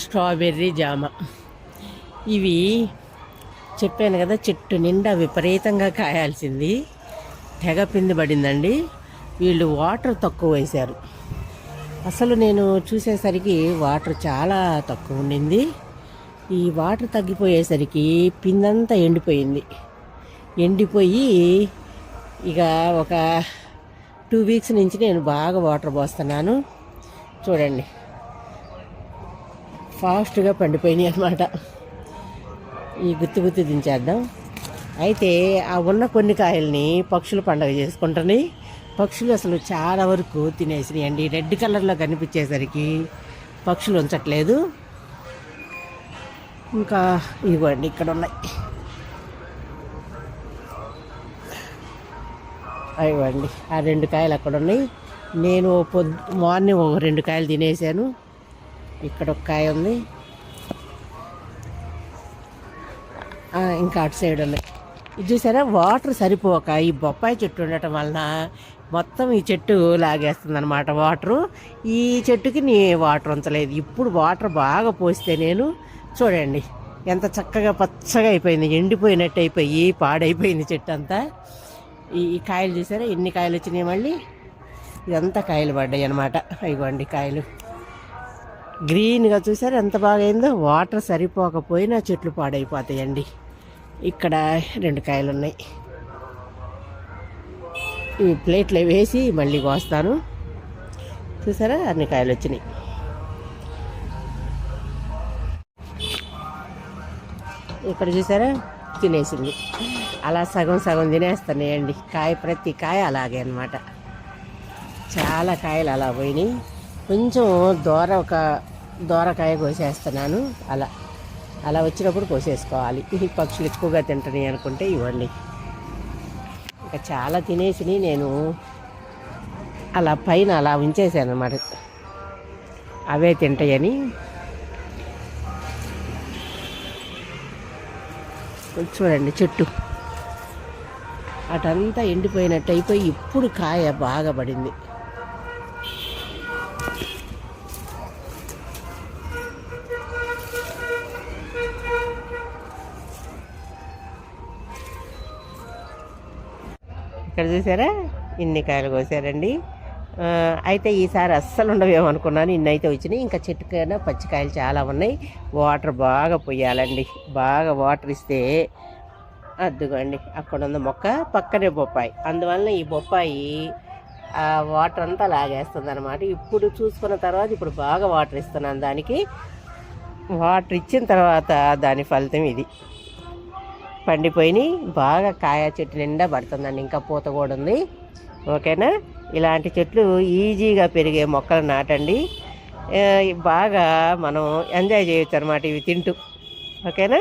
Strawberry జామ. ఇవి చెప్పాను కదా చెట్టు నిండా విపరీతంగా కాయాల్సింది. తెగ పిందిబడిందండి వీళ్ళు వాటర్ తక్కువ వేశారు. అసలు నేను చూసేసరికి వాటర్ చాలా తక్కువ ఉండింది. ఈ వాటర్ తగ్గిపోయేసరికి పిందంతా ఎండిపోయింది. ఎండిపోయి ఇక ఒక టూ వీక్స్ నుంచి నేను బాగా వాటర్ పోస్తున్నాను. చూడండి. ఫాస్ట్గా పండిపోయినాయి అనమాట ఈ గుత్తి గుత్తి దించేద్దాం. అయితే ఆ ఉన్న కొన్ని కాయల్ని పక్షులు పండగ చేసుకుంటున్నాయి. పక్షులు అసలు చాలా వరకు తినేసినాయి అండి రెడ్ కలర్లో కనిపించేసరికి పక్షులు ఉంచట్లేదు. ఇంకా ఇవ్వండి ఇక్కడ ఉన్నాయి. ఇవ్వండి ఆ రెండు కాయలు అక్కడ ఉన్నాయి. నేను పొద్దు మార్నింగ్ ఒక రెండు కాయలు తినేసాను. ఇక్కడ ఒక కాయ ఉంది. ఇంకా అటు సైడ్ ఉన్నాయి. ఇది చూసారా? వాటర్ సరిపోక ఈ బొప్పాయి చెట్టు ఉండటం వలన మొత్తం ఈ చెట్టు లాగేస్తుంది అనమాట వాటరు. ఈ చెట్టుకి నీ వాటర్ ఉంచలేదు. ఇప్పుడు వాటర్ బాగా పోస్తే నేను చూడండి ఎంత చక్కగా పచ్చగా అయిపోయింది ఎండిపోయినట్టు అయిపోయి పాడైపోయింది చెట్టు అంతా ఈ కాయలు చూసారా? ఎన్ని కాయలు వచ్చినాయి మళ్ళీ? ఇదంతా కాయలు పడ్డాయి అనమాట ఇవ్వండి కాయలు. గ్రీన్గా చూసారు? ఎంత బాగా అయిందో వాటర్ సరిపోకపోయినా చెట్లు పాడైపోతాయండి. ఇక్కడ రెండు కాయలు ఉన్నాయి ఈ ప్లేట్లో వేసి మళ్ళీ కోస్తాను. చూసారా? అన్ని కాయలు వచ్చినాయి. ఇక్కడ చూసారా? తినేసింది. అలా సగం సగం తినేస్తున్నాయండి. కాయ ప్రతి కాయ అలాగే అన్నమాట. చాలా కాయలు అలా పోయినాయి. కొంచెం దూర ఒక దూరకాయ కోసేస్తున్నాను. అలా. అలా వచ్చినప్పుడు కోసేసుకోవాలి. పక్షులు ఎక్కువగా తింటున్నాయి అనుకుంటే ఇవ్వండి. ఇంకా చాలా తినేసి నేను అలా పైన అలా ఉంచేసాను అనమాట అవే తింటాయని. చూడండి చెట్టు. అటంతా ఎండిపోయినట్టు అయిపోయి ఇప్పుడు కాయ బాగా పడింది. ఇక్కడ చూసారా? ఇన్ని కాయలు కోసారండి. అయితే ఈసారి అస్సలు ఉండవేమో అనుకున్నాను ఇన్ని అయితే వచ్చినాయి. ఇంకా చెట్టుకైనా పచ్చికాయలు చాలా ఉన్నాయి. వాటర్ బాగా పొయ్యాలండి బాగా వాటర్ ఇస్తే అద్దుకోండి అక్కడ ఉన్న మొక్క పక్కనే బొప్పాయి. అందువల్ల ఈ బొప్పాయి ఆ వాటర్ అంతా లాగేస్తుంది అనమాట ఇప్పుడు చూసుకున్న తర్వాత ఇప్పుడు బాగా వాటర్ ఇస్తున్నాను దానికి. వాటర్ ఇచ్చిన తర్వాత దాని ఫలితం ఇది. పండిపోయినాయి. బాగా కాయ చెట్టు నిండా పడుతుందండి. ఇంకా పూత కూడా ఉంది. ఓకేనా? ఇలాంటి చెట్లు ఈజీగా పెరిగే మొక్కలు నాటండి. బాగా మనం ఎంజాయ్ చేయొచ్చు అనమాట ఇవి తింటూ. ఓకేనా?